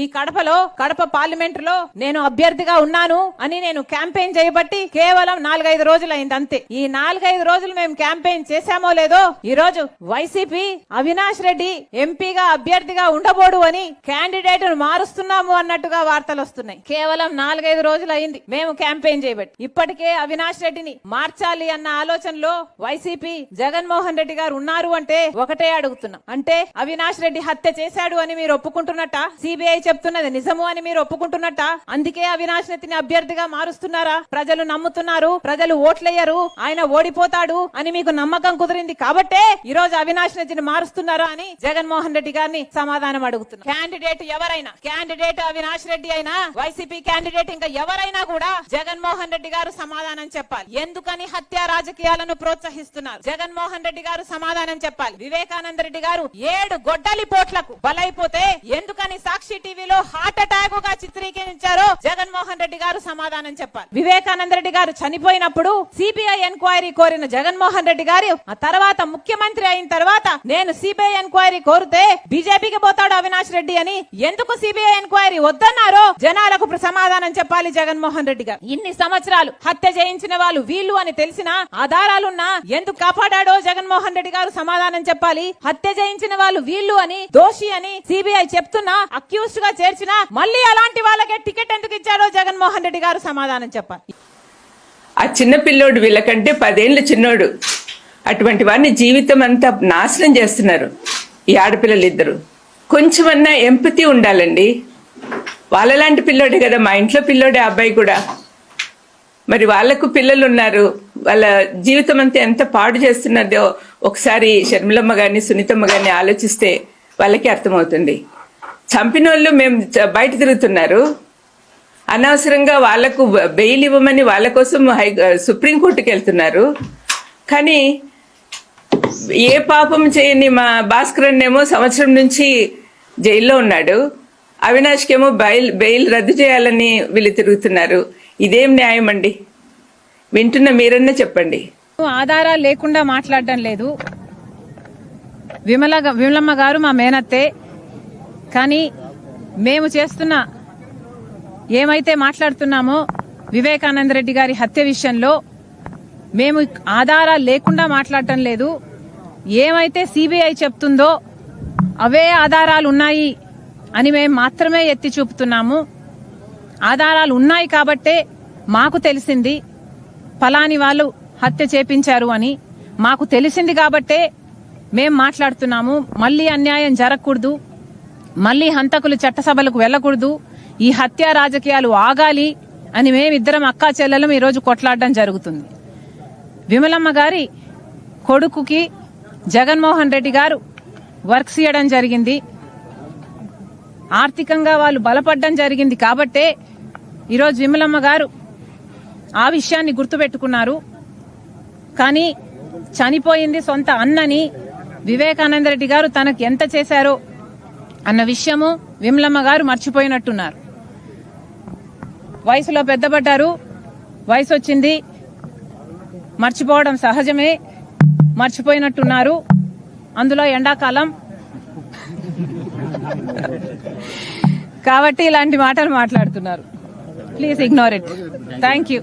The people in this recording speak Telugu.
ఈ కడపలో కడప పార్లమెంట్లో నేను అభ్యర్థిగా ఉన్నాను అని నేను క్యాంపెయిన్ చేయబట్టి కేవలం నాలుగైదు రోజులు అయింది అంతే. ఈ నాలుగైదు రోజులు మేము క్యాంపెయిన్ చేశామో లేదో ఈ రోజు వైసీపీ అవినాష్ రెడ్డి ఎంపీగా అభ్యర్థిగా ఉండబోడు అని క్యాండిడేట్ మారుస్తున్నాము అన్నట్టుగా వార్తలు వస్తున్నాయి. కేవలం నాలుగైదు రోజులు అయింది మేము క్యాంపెయిన్ చేయబట్టి. ఇప్పటికే అవినాష్ రెడ్డిని మార్చాలి అన్న ఆలోచనలో వైసీపీ జగన్మోహన్ రెడ్డి గారు ఉన్నారు అంటే ఒకటే అడుగుతున్నాం. అంటే అవినాష్ రెడ్డి హత్య చేశాడు అని మీరు ఒప్పుకుంటున్నట్ట? సిబిఐ చెప్తున్నది నిజము అని మీరు ఒప్పుకుంటున్నట్ట? అందుకే అవినాశనతిని అభ్యర్థిగా మారుస్తున్నారా? ప్రజలు నమ్ముతున్నారు ప్రజలు ఓట్లేయరు ఆయన ఓడిపోతాడు అని మీకు నమ్మకం కుదిరింది కాబట్టే ఈ రోజు అవినాష్ మారుస్తున్నారా అని జగన్మోహన్ రెడ్డి గారిని సమాధానం అడుగుతున్నారు క్యాండిడేట్ ఎవరైనా క్యాండిడేట్ అవినాష్ రెడ్డి అయినా వైసీపీ క్యాండిడేట్ ఇంకా ఎవరైనా కూడా జగన్మోహన్ రెడ్డి గారు సమాధానం చెప్పాలి. ఎందుకని హత్య రాజకీయాలను ప్రోత్సహిస్తున్నారు? జగన్మోహన్ రెడ్డి గారు సమాధానం చెప్పాలి. వివేకానంద రెడ్డి గారు ఏడు గొడ్డలి పోట్లకు బలైపోతే ఎందుకని సాక్షి టీవీలో హార్ట్ అటాక్గా చిత్రీకరించారో జగన్మోహన్ రెడ్డి గారు సమాధానం చెప్పాలి. వివేకానంద రెడ్డి గారు చనిపోయినప్పుడు సిబిఐ ఎంక్వైరీ కోరిన జగన్మోహన్ రెడ్డి గారు ఆ తర్వాత ముఖ్యమంత్రి అయిన తర్వాత నేను సిబిఐ ఎంక్వైరీ కోరితే బీజేపీకి పోతాడు అవినాష్ రెడ్డి అని ఎందుకు సిబిఐ ఎంక్వైరీ వద్దన్నారో జనాలకు సమాధానం చెప్పాలి జగన్మోహన్ రెడ్డి గారు. ఇన్ని సంవత్సరాలు హత్య చేయించిన వాళ్ళు వీళ్ళు అని తెలిసిన ఆధారాలున్నా ఎందుకు కాపాడాడో జగన్మోహన్ రెడ్డి గారు సమాధానం చెప్పాలి. హత్య చేయించిన వాళ్ళు వీళ్ళు అని దోషి అని సిబిఐ చెప్తున్నా అక్యూజ్డ్ గా చేర్చిన మళ్ళీ అలాంటి వాళ్ళకే టికెట్ ఎందుకు ఇచ్చాడో జగన్మోహన్ రెడ్డి గారు సమాధానం చెప్పాలి. ఆ చిన్న పిల్లోడు వీళ్ళకంటే పదేళ్ళు చిన్నోడు. అటువంటి వారిని జీవితం అంతా నాశనం చేస్తున్నారు ఈ ఆడపిల్లలు ఇద్దరు. కొంచెమన్నా ఎంపతి ఉండాలండి. వాళ్ళలాంటి పిల్లోడే కదా మా ఇంట్లో పిల్లోడే ఆ అబ్బాయి కూడా. మరి వాళ్ళకు పిల్లలు ఉన్నారు వాళ్ళ జీవితం అంతా ఎంత పాడు చేస్తున్నదో ఒకసారి షర్మిలమ్మ గారిని సునీతమ్మ గారిని ఆలోచిస్తే వాళ్ళకి అర్థమవుతుంది. చంపిన వాళ్ళు మేము బయట తిరుగుతున్నారు. అనవసరంగా వాళ్ళకు బెయిల్ ఇవ్వమని వాళ్ళ కోసం హై సుప్రీంకోర్టుకి వెళ్తున్నారు. కానీ ఏ పాపం చేయని మా భాస్కరన్ ఏమో సంవత్సరం నుంచి జైల్లో ఉన్నాడు. అవినాష్కేమో బెయిల్ బెయిల్ రద్దు చేయాలని వీళ్ళు తిరుగుతున్నారు. ఇదేం న్యాయం అండి? వింటున్న మీరన్నా చెప్పండి. ఆధారాలు లేకుండా మాట్లాడడం లేదు. విమల విమలమ్మ గారు మా మేనత్తే కానీ మేము చేస్తున్న ఏమైతే మాట్లాడుతున్నామో వివేకానంద రెడ్డి గారి హత్య విషయంలో మేము ఆధారాలు లేకుండా మాట్లాడటం లేదు. ఏమైతే సిబిఐ చెప్తుందో అవే ఆధారాలు ఉన్నాయి అని మేము మాత్రమే ఎత్తి చూపుతున్నాము. ఆధారాలు ఉన్నాయి కాబట్టే మాకు తెలిసింది ఫలాని వాళ్ళు హత్య చేపించారు అని. మాకు తెలిసింది కాబట్టే మేం మాట్లాడుతున్నాము. మళ్ళీ అన్యాయం జరగకూడదు. మళ్ళీ హంతకులు చట్టసభలకు వెళ్ళకూడదు. ఈ హత్య రాజకీయాలు ఆగాలి అని మేమిద్దరం అక్కా చెల్లెలం ఈరోజు కొట్లాడడం జరుగుతుంది. విమలమ్మ గారి కొడుకుకి జగన్మోహన్ రెడ్డి గారు వర్క్స్ ఇవ్వడం జరిగింది. ఆర్థికంగా వాళ్ళు బలపడడం జరిగింది కాబట్టే ఈరోజు విమలమ్మ గారు ఆ విషయాన్ని గుర్తుపెట్టుకున్నారు. కానీ చనిపోయింది సొంత అన్నని వివేకానంద రెడ్డి గారు తనకు ఎంత చేశారో అన్న విషయము విమలమ్మ గారు మర్చిపోయినట్టున్నారు. వయసులో పెద్దపడ్డారు వయసు వచ్చింది. మర్చిపోవడం సహజమే. మర్చిపోయినట్టున్నారు. అందులో ఎండాకాలం. కాబట్టి ఇలాంటి మాటలు మాట్లాడుతున్నారు. Please ignore it thank you